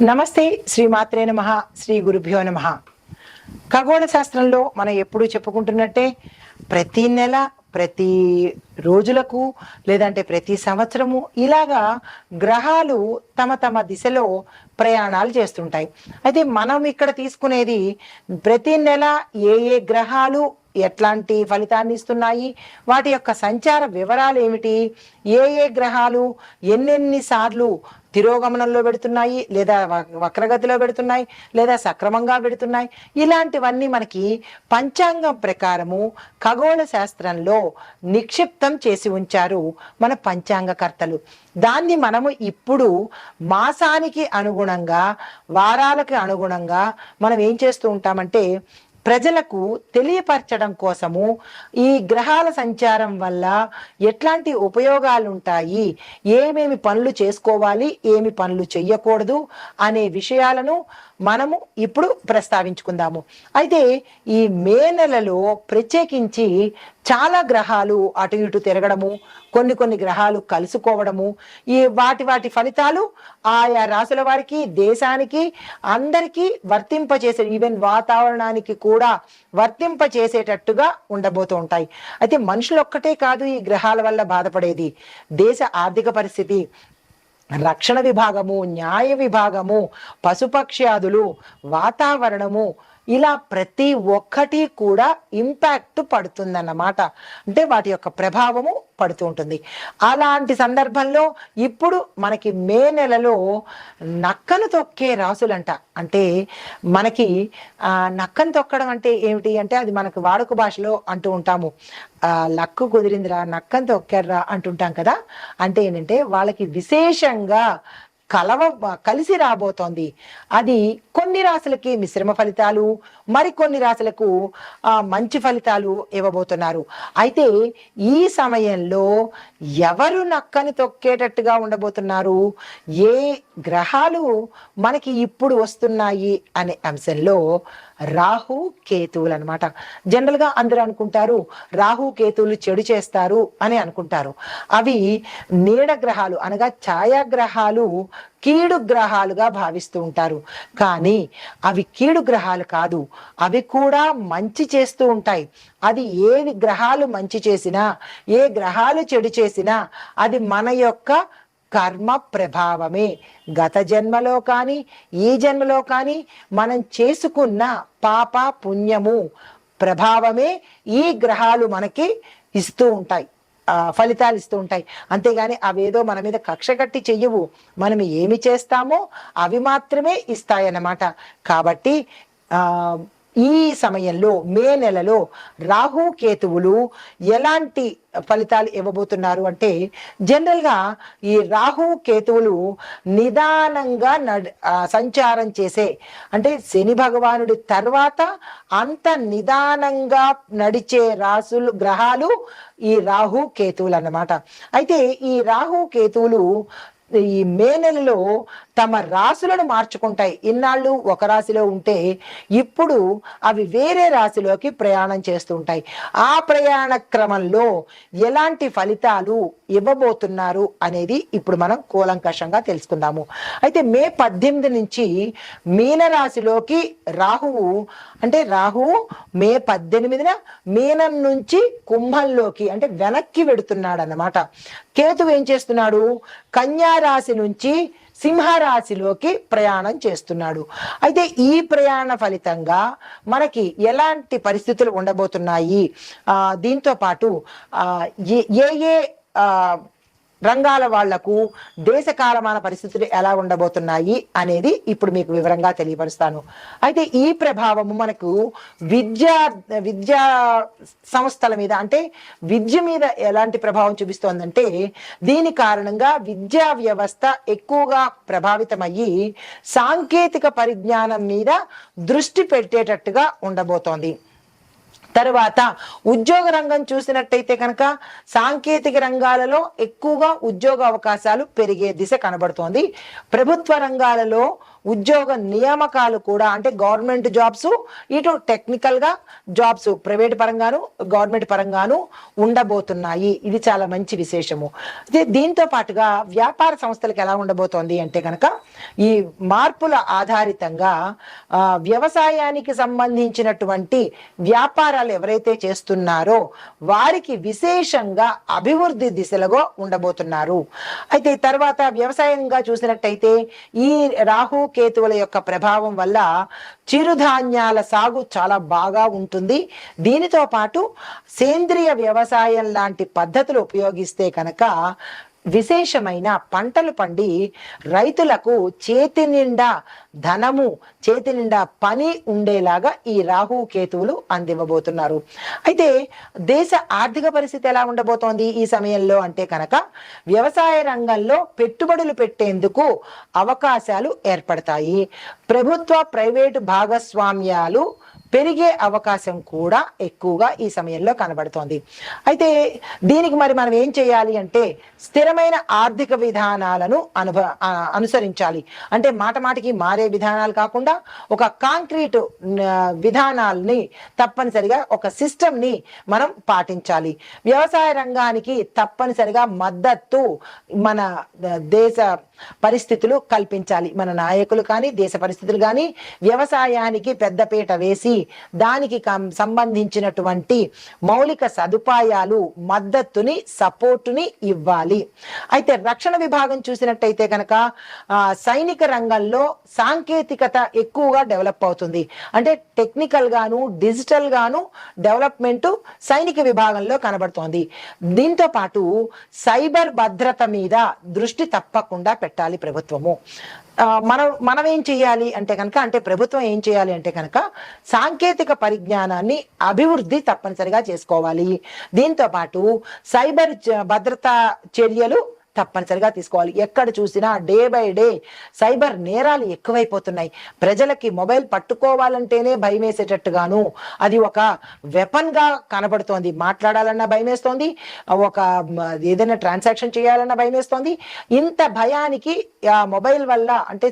నమస్తే శ్రీ మాత్రే నమ శ్రీ గురుభ్యో నమ. ఖగోళ శాస్త్రంలో మనం ఎప్పుడూ చెప్పుకుంటున్నట్టే ప్రతి నెల ప్రతి రోజులకు లేదంటే ప్రతి సంవత్సరము ఇలాగా గ్రహాలు తమ తమ దిశలో ప్రయాణాలు చేస్తుంటాయి. అయితే మనం ఇక్కడ తీసుకునేది ప్రతి నెల ఏ ఏ గ్రహాలు ఎట్లాంటి ఫలితాన్ని ఇస్తున్నాయి వాటి యొక్క సంచార వివరాలు ఏమిటి ఏ ఏ గ్రహాలు ఎన్నెన్ని సార్లు తిరోగమనంలో పెడుతున్నాయి లేదా వ- వక్రగతిలో పెడుతున్నాయి లేదా సక్రమంగా పెడుతున్నాయి ఇలాంటివన్నీ మనకి పంచాంగం ప్రకారము ఖగోళ శాస్త్రంలో నిక్షిప్త చేసి ఉంచారు మన పంచాంగకర్తలు. దాన్ని మనము ఇప్పుడు మాసానికి అనుగుణంగా వారాలకి అనుగుణంగా మనం ఏం చేస్తూ ఉంటామంటే ప్రజలకు తెలియపరచడం కోసము ఈ గ్రహాల సంచారం వల్ల ఎట్లాంటి ఉపయోగాలు ఉంటాయి ఏమేమి పనులు చేసుకోవాలి ఏమి పనులు చెయ్యకూడదు అనే విషయాలను మనము ఇప్పుడు ప్రస్తావించుకుందాము. అయితే ఈ మే నెలలో ప్రత్యేకించి చాలా గ్రహాలు అటు ఇటు తిరగడము కొన్ని కొన్ని గ్రహాలు కలుసుకోవడము ఈ వాటి వాటి ఫలితాలు ఆయా రాసుల వారికి దేశానికి అందరికీ వర్తింపచేసే ఈవెన్ వాతావరణానికి కూడా వర్తింపచేసేటట్టుగా ఉండబోతూ ఉంటాయి. అయితే మనుషులు ఒక్కటే కాదు ఈ గ్రహాల వల్ల బాధపడేది. దేశ ఆర్థిక పరిస్థితి రక్షణ విభాగము న్యాయ విభాగము పశుపక్ష్యాదులు వాతావరణము ఇలా ప్రతి ఒక్కటి కూడా ఇంపాక్ట్ పడుతుందన్నమాట. అంటే వాటి యొక్క ప్రభావము పడుతూ ఉంటుంది. అలాంటి సందర్భంలో ఇప్పుడు మనకి మే నెలలో నక్కను తొక్కే రాసులంట. అంటే మనకి నక్కను తొక్కడం అంటే ఏమిటి అంటే అది మనకు వాడుక భాషలో అంటూ ఉంటాము. లక్కు కుదిరిందిరా నక్కను తొక్కారా అంటుంటాం కదా. అంటే ఏంటంటే వాళ్ళకి విశేషంగా కలవ కలిసి రాబోతోంది. అది కొన్ని రాశులకి మిశ్రమ ఫలితాలు మరికొన్ని రాశులకు మంచి ఫలితాలు ఇవ్వబోతున్నారు. అయితే ఈ సమయంలో ఎవరు నక్కని తొక్కేటట్టుగా ఉండబోతున్నారు? ఏ గ్రహాలు మనకి ఇప్పుడు వస్తున్నాయి అనే అంశంలో రాహు కేతువులు అనమాట జనరల్గా అందరూ అనుకుంటారు రాహు కేతువులు చెడు చేస్తారు అని అనుకుంటారు. అవి నీడ గ్రహాలు అనగా ఛాయాగ్రహాలు కీడు గ్రహాలుగా భావిస్తూ ఉంటారు. కానీ అవి కీడు గ్రహాలు కాదు అవి కూడా మంచి చేస్తూ ఉంటాయి. అది ఏ గ్రహాలు మంచి చేసినా ఏ గ్రహాలు చెడు చేసినా అది మన యొక్క కర్మ ప్రభావమే. గత జన్మలో కానీ ఈ జన్మలో కానీ మనం చేసుకున్న పాప పుణ్యము ప్రభావమే ఈ గ్రహాలు మనకి ఇస్తూ ఉంటాయి. ఫలితాలు ఇస్తూ ఉంటాయి. అంతేగాని అవేదో మన మీద కక్ష కట్టి చెయ్యవు. మనం ఏమి చేస్తామో అవి మాత్రమే ఇస్తాయన్నమాట. కాబట్టి ఆ ఈ సమయంలో మే నెలలో రాహు కేతువులు ఎలాంటి ఫలితాలు ఇవ్వబోతున్నారు అంటే జనరల్గా ఈ రాహు కేతువులు నిదానంగా నడ్ సంచారం చేసే అంటే శని భగవానుడి తర్వాత అంత నిదానంగా నడిచే రాసులు గ్రహాలు ఈ రాహు కేతువులు అన్నమాట అయితే ఈ రాహు కేతువులు ఈ మే నెలలో తమ రాశులను మార్చుకుంటాయి. ఇన్నాళ్ళు ఒక రాశిలో ఉంటే ఇప్పుడు అవి వేరే రాశిలోకి ప్రయాణం చేస్తుంటాయి. ఆ ప్రయాణ క్రమంలో ఎలాంటి ఫలితాలు ఇవ్వబోతున్నారు అనేది ఇప్పుడు మనం కూలంకషంగా తెలుసుకుందాము. అయితే మే పద్దెనిమిది నుంచి మీనరాశిలోకి రాహువు అంటే రాహువు మే పద్దెనిమిదిన మీనం నుంచి కుంభంలోకి అంటే వెనక్కి వెడుతున్నాడు అన్నమాట కేతువు ఏం చేస్తున్నాడు? కన్యారాశి నుంచి సింహరాశిలోకి ప్రయాణం చేస్తున్నాడు. అయితే ఈ ప్రయాణ ఫలితంగా మనకి ఎలాంటి పరిస్థితులు ఉండబోతున్నాయి? ఆ, దీంతో పాటు ఏ- ఏ ఏ ఆ, రంగాల వాళ్ళకు దేశ కాలమాన పరిస్థితులు ఎలా ఉండబోతున్నాయి అనేది ఇప్పుడు మీకు వివరంగా తెలియపరుస్తాను. అయితే ఈ ప్రభావము మనకు విద్యా విద్యా సంస్థల మీద అంటే విద్య మీద ఎలాంటి ప్రభావం చూపిస్తోందంటే దీని కారణంగా విద్యా వ్యవస్థ ఎక్కువగా ప్రభావితమయ్యి సాంకేతిక పరిజ్ఞానం మీద దృష్టి పెట్టేటట్టుగా ఉండబోతోంది. తర్వాత ఉద్యోగ రంగం చూసినట్టయితే కనుక సాంకేతిక రంగాలలో ఎక్కువగా ఉద్యోగ అవకాశాలు పెరిగే దిశ కనబడుతోంది. ప్రభుత్వ రంగాలలో ఉద్యోగ నియామకాలు కూడా అంటే గవర్నమెంట్ జాబ్స్ ఇటు టెక్నికల్గా జాబ్స్ ప్రైవేట్ పరంగాను గవర్నమెంట్ పరంగాను ఉండబోతున్నాయి. ఇది చాలా మంచి విశేషము. అయితే దీంతో పాటుగా వ్యాపార సంస్థలకు ఎలా ఉండబోతోంది అంటే కనుక ఈ మార్పుల ఆధారితంగా వ్యవసాయానికి సంబంధించినటువంటి వ్యాపారాలు ఎవరైతే చేస్తున్నారో వారికి విశేషంగా అభివృద్ధి దిశలో ఉండబోతున్నారు. అయితే తర్వాత వ్యవసాయంగా చూసినట్టయితే ఈ రాహు కేతువుల యొక్క ప్రభావం వల్ల చిరుధాన్యాల సాగు చాలా బాగా ఉంటుంది. దీనితో పాటు సేంద్రియ వ్యవసాయం లాంటి పద్ధతులు ఉపయోగిస్తే కనుక విశేషమైన పంటలు పండి రైతులకు చేతి నిండా ధనము చేతి నిండా పని ఉండేలాగా ఈ రాహు కేతువులు అందివ్వబోతున్నారు. అయితే దేశ ఆర్థిక పరిస్థితి ఎలా ఉండబోతోంది ఈ సమయంలో అంటే కనుక వ్యవసాయ రంగంలో పెట్టుబడులు పెట్టేందుకు అవకాశాలు ఏర్పడతాయి. ప్రభుత్వ ప్రైవేటు భాగస్వామ్యాలు పెరిగే అవకాశం కూడా ఎక్కువగా ఈ సమయంలో కనబడుతోంది. అయితే దీనికి మరి మనం ఏం చేయాలి అంటే స్థిరమైన ఆర్థిక విధానాలను అనుభ అనుసరించాలి. అంటే మాట మాటికి మారే విధానాలు కాకుండా ఒక కాంక్రీట్ విధానాల్ని తప్పనిసరిగా ఒక సిస్టమ్ని మనం పాటించాలి. వ్యవసాయ రంగానికి తప్పనిసరిగా మద్దతు మన దేశ పరిస్థితులు కల్పించాలి. మన నాయకులు కానీ దేశ పరిస్థితులు కానీ వ్యవసాయానికి పెద్దపీట వేసి దానికి సంబంధించినటువంటి మౌలిక సదుపాయాలు మద్దతుని సపోర్టుని ఇవ్వాలి. అయితే రక్షణ విభాగం చూసినట్టయితే కనుక సైనిక రంగంలో సాంకేతికత ఎక్కువగా డెవలప్ అవుతుంది. అంటే టెక్నికల్ గాను డిజిటల్ గాను డెవలప్మెంట్ సైనిక విభాగంలో కనబడుతోంది. దీంతో పాటు సైబర్ భద్రత మీద దృష్టి తప్పకుండా పెట్టాలి ప్రభుత్వము. మనం మనం ఏం చేయాలి అంటే కనుక అంటే ప్రభుత్వం ఏం చేయాలి అంటే కనుక సాంకేతిక పరిజ్ఞానాన్ని అభివృద్ధి తప్పనిసరిగా చేసుకోవాలి. దీంతో పాటు సైబర్ భద్రతా చర్యలు తప్పనిసరిగా తీసుకోవాలి. ఎక్కడ చూసినా డే బై డే సైబర్ నేరాలు ఎక్కువైపోతున్నాయి. ప్రజలకి మొబైల్ పట్టుకోవాలంటేనే భయం వేసేటట్టుగాను అది ఒక వెపన్గా కనబడుతోంది. మాట్లాడాలన్నా భయం వేస్తోంది ఒక ఏదైనా ట్రాన్సాక్షన్ చేయాలన్నా భయం వేస్తోంది ఇంత భయానికి ఆ మొబైల్ వల్ల అంటే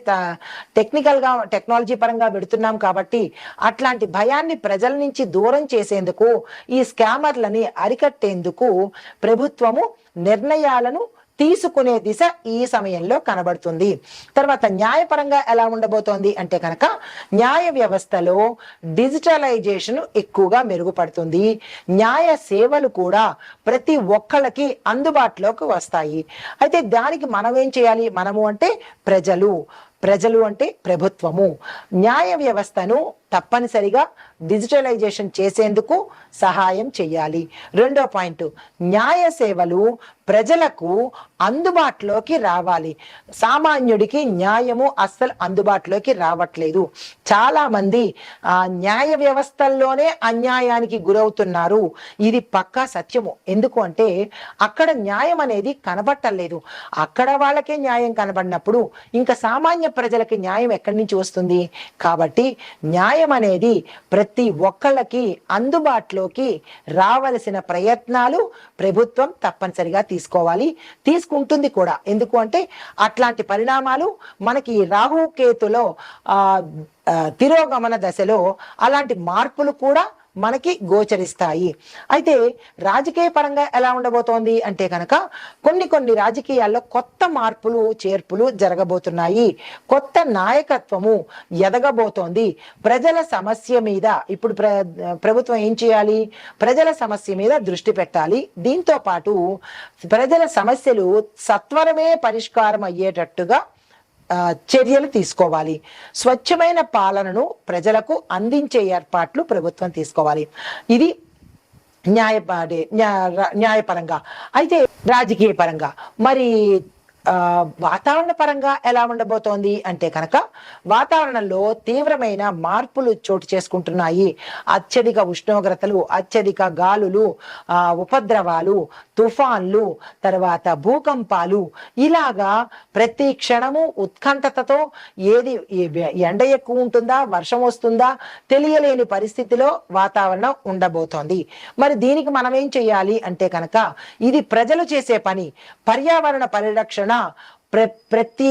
టెక్నికల్గా టెక్నాలజీ పరంగా పెడుతున్నాం కాబట్టి అట్లాంటి భయాన్ని ప్రజల నుంచి దూరం చేసేందుకు ఈ స్కామర్లని అరికట్టేందుకు ప్రభుత్వము నిర్ణయాలను తీసుకునే దిశ ఈ సమయంలో కనబడుతుంది. తర్వాత న్యాయపరంగా ఎలా ఉండబోతోంది అంటే కనుక న్యాయ వ్యవస్థలో డిజిటలైజేషన్ ఎక్కువగా మెరుగుపడుతుంది. న్యాయ సేవలు కూడా ప్రతి ఒక్కళ్ళకి అందుబాటులోకి వస్తాయి. అయితే దానికి మనం ఏం చేయాలి? మనము అంటే ప్రజలు. ప్రజలు అంటే ప్రభుత్వము. న్యాయ వ్యవస్థను తప్పనిసరిగా డిజిటలైజేషన్ చేసేందుకు సహాయం చేయాలి. రెండో పాయింట్ న్యాయ సేవలు ప్రజలకు అందుబాటులోకి రావాలి. సామాన్యుడికి న్యాయము అస్సలు అందుబాటులోకి రావట్లేదు. చాలా మంది ఆ న్యాయ వ్యవస్థల్లోనే అన్యాయానికి గురవుతున్నారు. ఇది పక్కా సత్యము. ఎందుకు అంటే అక్కడ న్యాయం అనేది కనబట్టలేదు. అక్కడ వాళ్ళకే న్యాయం కనబడినప్పుడు ఇంకా సామాన్య ప్రజలకి న్యాయం ఎక్కడి నుంచి వస్తుంది? కాబట్టి న్యాయం అనేది ప్రతి ఒక్కళ్ళకి అందుబాటులోకి రావలసిన ప్రయత్నాలు ప్రభుత్వం తప్పనిసరిగా తీసుకోవాలి. తీసుకుంటుంది కూడా. ఎందుకు అంటే అట్లాంటి పరిణామాలు మనకి రాహుకేతులో తిరోగమన దశలో అలాంటి మార్పులు కూడా మనకి గోచరిస్తాయి. అయితే రాజకీయ పరంగా ఎలా ఉండబోతోంది అంటే కనుక కొన్ని కొన్ని రాజకీయాల్లో కొత్త మార్పులు చేర్పులు జరగబోతున్నాయి. కొత్త నాయకత్వము ఎదగబోతోంది. ప్రజల సమస్య మీద ఇప్పుడు ప్ర ప్రభుత్వం ఏం చేయాలి? ప్రజల సమస్య మీద దృష్టి పెట్టాలి. దీంతో పాటు ప్రజల సమస్యలు సత్వరమే పరిష్కారం అయ్యేటట్టుగా చర్యలు తీసుకోవాలి. స్వచ్ఛమైన పాలనను ప్రజలకు అందించే ఏర్పాట్లు ప్రభుత్వం తీసుకోవాలి. ఇది న్యాయ న్యాయపరంగా. అయితే రాజకీయ పరంగా. మరి ఆ, వాతావరణ పరంగా ఎలా ఉండబోతోంది అంటే కనుక వాతావరణంలో తీవ్రమైన మార్పులు చోటు చేసుకుంటున్నాయి. అత్యధిక ఉష్ణోగ్రతలు అత్యధిక గాలులు ఉపద్రవాలు తుఫాన్లు తర్వాత భూకంపాలు ఇలాగా ప్రతి క్షణము ఉత్కంఠతతో ఏది ఎండ ఎక్కువ ఉంటుందా వర్షం వస్తుందా తెలియలేని పరిస్థితిలో వాతావరణం ఉండబోతోంది. మరి దీనికి మనం ఏం చేయాలి అంటే కనుక ఇది ప్రజలు చేసే పని. పర్యావరణ పరిరక్షణ ప్ర ప్రతి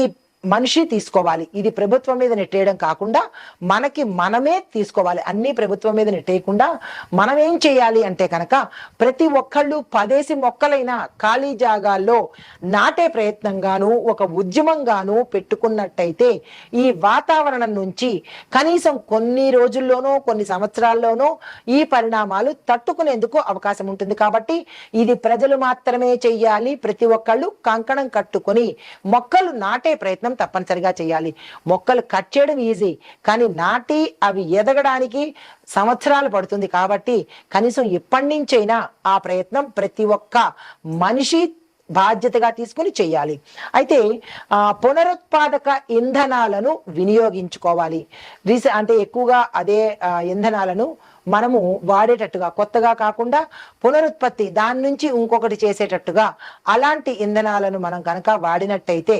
మనిషి తీసుకోవాలి. ఇది ప్రభుత్వం మీద నెట్టేయడం కాకుండా మనకి మనమే తీసుకోవాలి. అన్ని ప్రభుత్వం మీద నెట్టేయకుండా మనం ఏం చేయాలి అంటే కనుక ప్రతి ఒక్కళ్ళు పదేసి మొక్కలైన ఖాళీ జాగాల్లో నాటే ప్రయత్నంగాను ఒక ఉద్యమంగాను పెట్టుకున్నట్టయితే ఈ వాతావరణం నుంచి కనీసం కొన్ని రోజుల్లోనో కొన్ని సంవత్సరాల్లోనో ఈ పరిణామాలు తట్టుకునేందుకు అవకాశం ఉంటుంది. కాబట్టి ఇది ప్రజలు మాత్రమే చెయ్యాలి. ప్రతి ఒక్కళ్ళు కంకణం కట్టుకొని మొక్కలు నాటే ప్రయత్నం తప్పనిసరిగా చేయాలి. మొక్కలు కట్ చేయడం ఈజీ కానీ నాటి అవి ఎదగడానికి సంవత్సరాలు పడుతుంది కాబట్టి కనీసం ఎప్పటి నుంచైనా ఆ ప్రయత్నం ప్రతి ఒక్క మనిషి బాధ్యతగా తీసుకుని చేయాలి అయితే ఆ, పునరుత్పాదక ఇంధనాలను వినియోగించుకోవాలి. రీసె అంటే ఎక్కువగా అదే ఇంధనాలను మనము వాడేటట్టుగా కొత్తగా కాకుండా పునరుత్పత్తి దాని నుంచి ఇంకొకటి చేసేటట్టుగా అలాంటి ఇంధనాలను మనం కనుక వాడినట్టయితే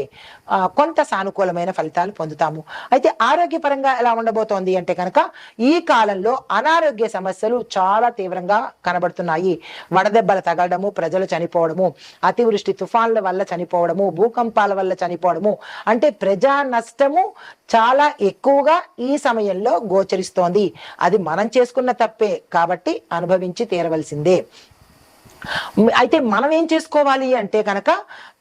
కొంత సానుకూలమైన ఫలితాలు పొందుతాము. అయితే ఆరోగ్యపరంగా ఎలా ఉండబోతోంది అంటే కనుక ఈ కాలంలో అనారోగ్య సమస్యలు చాలా తీవ్రంగా కనబడుతున్నాయి. వడదెబ్బలు తగలడము ప్రజలు చనిపోవడము అతివృష్టి తుఫాన్ల వల్ల చనిపోవడము భూకంపాల వల్ల చనిపోవడము అంటే ప్రజా నష్టము చాలా ఎక్కువగా ఈ సమయంలో గోచరిస్తోంది. అది మనం చేసుకున్న తప్పే కాబట్టి అనుభవించి తీరవలసిందే. అయితే మనం ఏం చేసుకోవాలి అంటే కనుక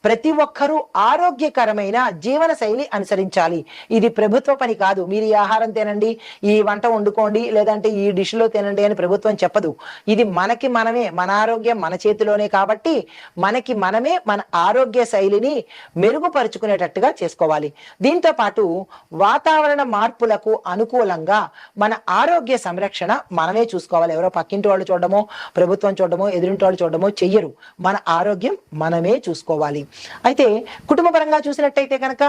ప్రతి ఒక్కరూ ఆరోగ్యకరమైన జీవన శైలి అనుసరించాలి. ఇది ప్రభుత్వ పని కాదు. మీరు ఈ ఆహారం తినండి ఈ వంట వండుకోండి లేదంటే ఈ డిష్లో తినండి అని ప్రభుత్వం చెప్పదు. ఇది మనకి మనమే మన ఆరోగ్యం మన చేతిలోనే కాబట్టి మనకి మనమే మన ఆరోగ్య శైలిని మెరుగుపరుచుకునేటట్టుగా చేసుకోవాలి. దీంతో పాటు వాతావరణ మార్పులకు అనుకూలంగా మన ఆరోగ్య సంరక్షణ మనమే చూసుకోవాలి. ఎవరో పక్కింటి వాళ్ళు చూడడమో ప్రభుత్వం చూడడమో ఎదురింటి వాళ్ళు చూడడమో చెయ్యరు. మన ఆరోగ్యం మనమే చూసుకోవాలి. అయితే కుటుంబపరంగా చూసినట్టయితే కనుక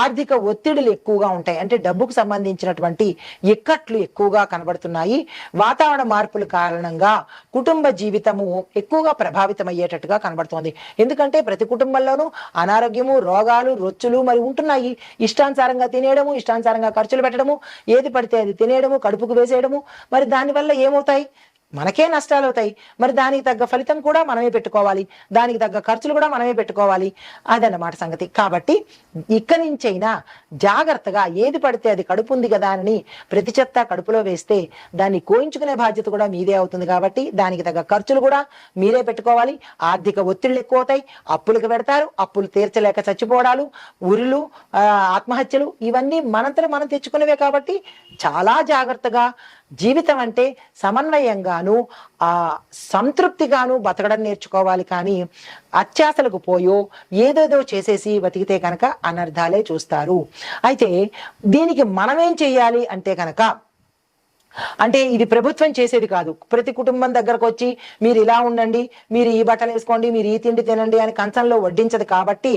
ఆర్థిక ఒత్తిడులు ఎక్కువగా ఉంటాయి. అంటే డబ్బుకు సంబంధించినటువంటి ఇక్కట్లు ఎక్కువగా కనబడుతున్నాయి. వాతావరణ మార్పుల కారణంగా కుటుంబ జీవితము ఎక్కువగా ప్రభావితం అయ్యేటట్టుగా కనబడుతోంది. ఎందుకంటే ప్రతి కుటుంబంలోనూ అనారోగ్యము రోగాలు రొచ్చులు మరి ఉంటున్నాయి. ఇష్టానుసారంగా తినేయడము ఇష్టానుసారంగా ఖర్చులు పెట్టడము ఏది పడితే అది తినేయడము కడుపుకు వేసేయడము మరి దానివల్ల ఏమవుతాయి? మనకే నష్టాలు అవుతాయి మరి దానికి తగ్గ ఫలితం కూడా మనమే పెట్టుకోవాలి. దానికి తగ్గ ఖర్చులు కూడా మనమే పెట్టుకోవాలి అదన్నమాట సంగతి. కాబట్టి ఇక్కడి నుంచైనా జాగ్రత్తగా ఏది పడితే అది కడుపు ఉంది కదా అని ప్రతి చెత్త కడుపులో వేస్తే దాన్ని కోయించుకునే బాధ్యత కూడా మీదే అవుతుంది కాబట్టి దానికి తగ్గ ఖర్చులు కూడా మీరే పెట్టుకోవాలి. ఆర్థిక ఒత్తిళ్ళు ఎక్కువ అవుతాయి అప్పులకు పెడతారు. అప్పులు తీర్చలేక చచ్చిపోవడాలు ఉరులు ఆత్మహత్యలు ఇవన్నీ మనంతరం మనం తెచ్చుకునేవే కాబట్టి చాలా జాగ్రత్తగా జీవితం అంటే సమన్వయంగాను ఆ సంతృప్తిగాను బతకడం నేర్చుకోవాలి కానీ అత్యాసలకు పోయో ఏదేదో చేసేసి బతికితే కనుక అనర్థాలే చూస్తారు. అయితే దీనికి మనమేం చెయ్యాలి అంటే కనుక అంటే ఇది ప్రభుత్వం చేసేది కాదు. ప్రతి కుటుంబం దగ్గరకు వచ్చి మీరు ఇలా ఉండండి మీరు ఈ బట్టలు వేసుకోండి మీరు ఈ తిండి తినండి అని కంచంలో వడ్డించదు కాబట్టి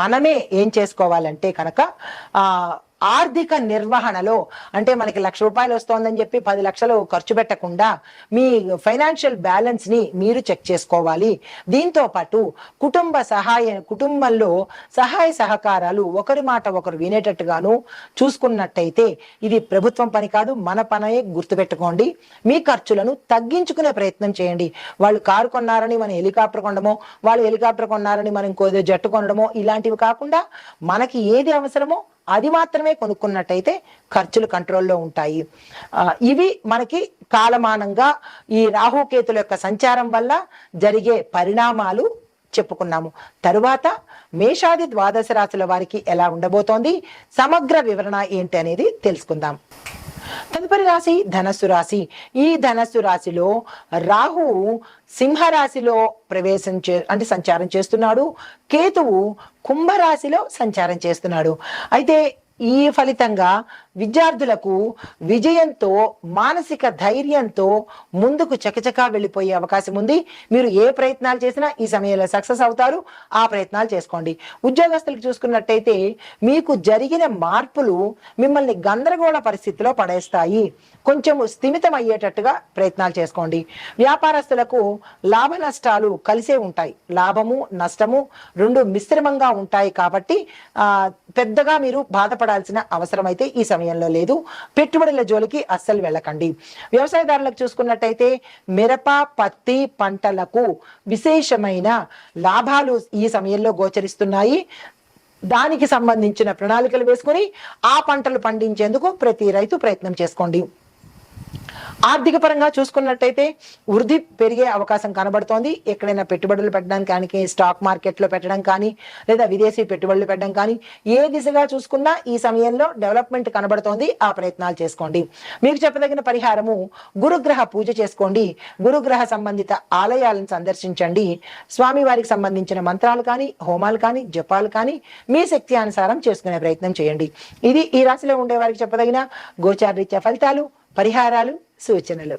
మనమే ఏం చేసుకోవాలంటే కనుక ఆ ఆర్థిక నిర్వహణలో అంటే మనకి లక్ష రూపాయలు వస్తోందని చెప్పి పది లక్షలు ఖర్చు పెట్టకుండా మీ ఫైనాన్షియల్ బ్యాలెన్స్ని మీరు చెక్ చేసుకోవాలి. దీంతో పాటు కుటుంబ సహాయ కుటుంబంలో సహాయ సహకారాలు ఒకరి మాట ఒకరు వినేటట్టుగాను చూసుకున్నట్టయితే ఇది ప్రభుత్వం పని కాదు మన పనే గుర్తుపెట్టుకోండి. మీ ఖర్చులను తగ్గించుకునే ప్రయత్నం చేయండి. వాళ్ళు కారు కొన్నారని మనం హెలికాప్టర్ కొనడమో వాళ్ళు హెలికాప్టర్ కొన్నారని మనం ఇంకో జట్టు కొనడమో ఇలాంటివి కాకుండా మనకి ఏది అవసరమో అది మాత్రమే కొనుక్కున్నట్టయితే ఖర్చులు కంట్రోల్లో ఉంటాయి. ఇవి మనకి కాలమానంగా ఈ రాహుకేతుల యొక్క సంచారం వల్ల జరిగే పరిణామాలు చెప్పుకున్నాము. తరువాత మేషాది ద్వాదశ రాశుల వారికి ఎలా ఉండబోతోంది? సమగ్ర వివరణ ఏంటి అనేది తెలుసుకుందాం. తదుపరి రాశి ధనస్సు రాశి. ఈ ధనస్సు రాశిలో రాహు సింహరాశిలో ప్రవేశం చే అంటే సంచారం చేస్తున్నాడు. కేతువు కుంభరాశిలో సంచారం చేస్తున్నాడు. అయితే ఈ ఫలితంగా విద్యార్థులకు విజయంతో మానసిక ధైర్యంతో ముందుకు చకచకా వెళ్ళిపోయే అవకాశం ఉంది. మీరు ఏ ప్రయత్నాలు చేసినా ఈ సమయంలో సక్సెస్ అవుతారు. ఆ ప్రయత్నాలు చేసుకోండి. ఉద్యోగస్తులకు చూసుకున్నట్టయితే మీకు జరిగిన మార్పులు మిమ్మల్ని గందరగోళ పరిస్థితిలో పడేస్తాయి. కొంచెం స్థిమితం అయ్యేటట్టుగా ప్రయత్నాలు చేసుకోండి. వ్యాపారస్తులకు లాభ నష్టాలు కలిసే ఉంటాయి. లాభము నష్టము రెండు మిశ్రమంగా ఉంటాయి కాబట్టి పెద్దగా మీరు బాధపడాల్సిన అవసరం అయితే ఈ సమయంలో లేదు. పెట్టుబడుల జోలికి అస్సలు వెళ్ళకండి. వ్యవసాయదారులకు చూసుకున్నట్టయితే మిరప పత్తి పంటలకు విశేషమైన లాభాలు ఈ సమయంలో గోచరిస్తున్నాయి. దానికి సంబంధించిన ప్రణాళికలు వేసుకొని ఆ పంటలు పండించేందుకు ప్రతి రైతు ప్రయత్నం చేసుకోండి. ఆర్థిక పరంగా చూసుకున్నట్టయితే వృద్ధి పెరిగే అవకాశం కనబడుతోంది. ఎక్కడైనా పెట్టుబడులు పెట్టడానికి కానీ స్టాక్ మార్కెట్లో పెట్టడం కానీ లేదా విదేశీ పెట్టుబడులు పెట్టడం కానీ ఏ దిశగా చూసుకున్నా ఈ సమయంలో డెవలప్మెంట్ కనబడుతోంది. ఆ ప్రయత్నాలు చేసుకోండి. మీకు చెప్పదగిన పరిహారము గురుగ్రహ పూజ చేసుకోండి. గురుగ్రహ సంబంధిత ఆలయాలను సందర్శించండి. స్వామి వారికి సంబంధించిన మంత్రాలు కానీ హోమాలు కానీ జపాలు కానీ మీ శక్తి అనుసారం చేసుకునే ప్రయత్నం చేయండి. ఇది ఈ రాశిలో ఉండే వారికి చెప్పదగిన గోచారరీత్యా ఫలితాలు పరిహారాలు സൂചനകൾ